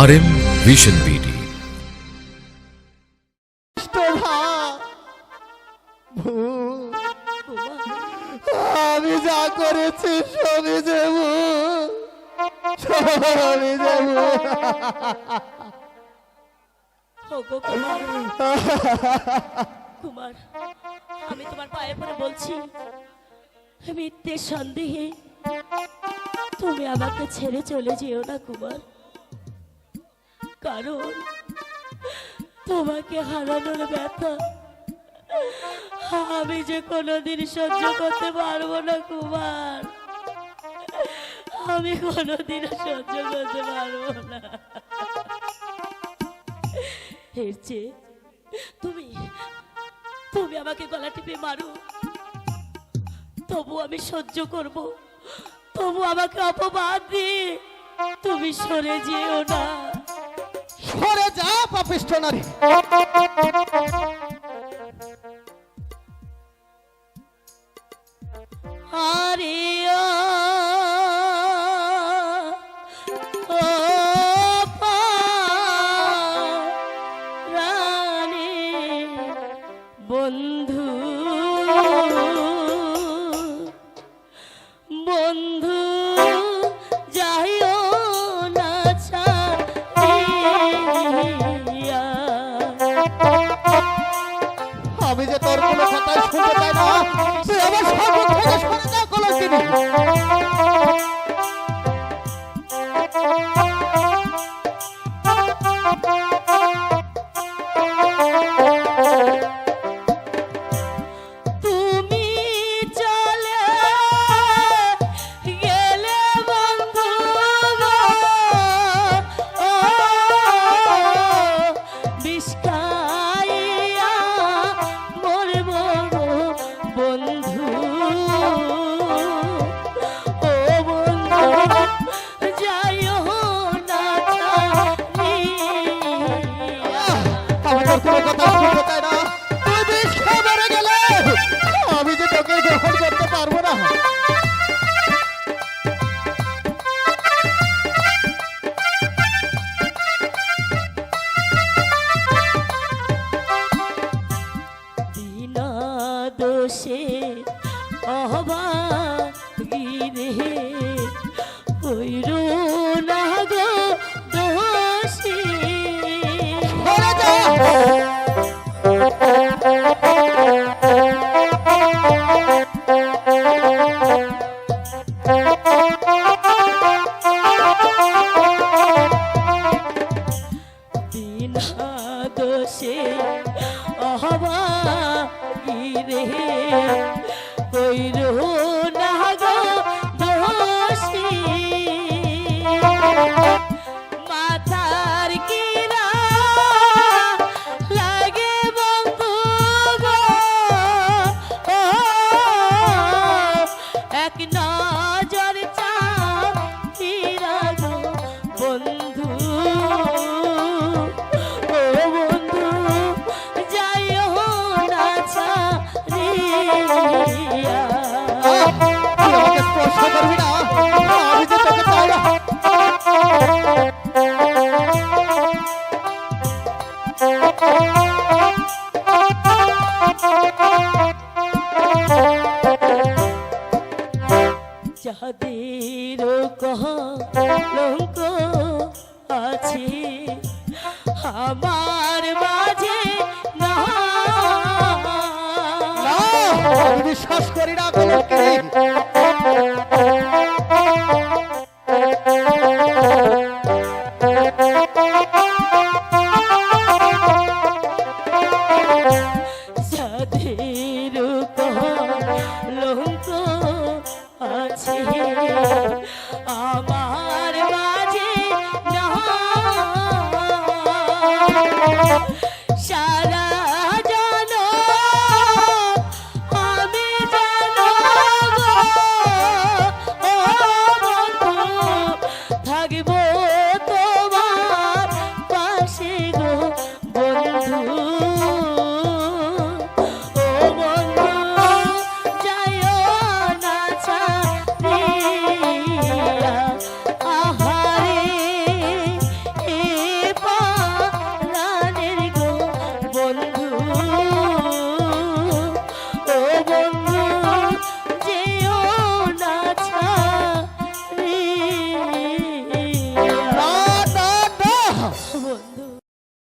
আর M vision BD আমি যা করেছি সবই দেব। সবই দেব। কুমার কুমার আমি তোমার পায়ে পড়ে বলছি মিথ্যে সন্দেহে তুমি আমাকে ছেড়ে চলে যেও না কুমার। কারণ তোমাকে হারানোর ব্যথা। আমি যে কোনোদিন সহ্য করতে পারব না, কুমার। আমি কোনোদিন সহ্য করতে পারব না। এর চেয়ে তুমি তুমি আমাকে গলা টিপে মারো। তবু আমি সহ্য করব। তবু আমাকে অপবাদ দিয়ে তুমি সরে যেও না। সরে যা পাপিষ্ট নারী। আরে আমি যে তোর কোনো কথাই শুনতে চাই না তুই আমার সম্মুখ থেকে সরে যা তুমি কোনো আমি করতে পারব না। দোষে বিনা দোষে রে? হইর যাদের কলঙ্ক আছে আমার মাঝে না বিশ্বাস করি না কলঙ্কিনী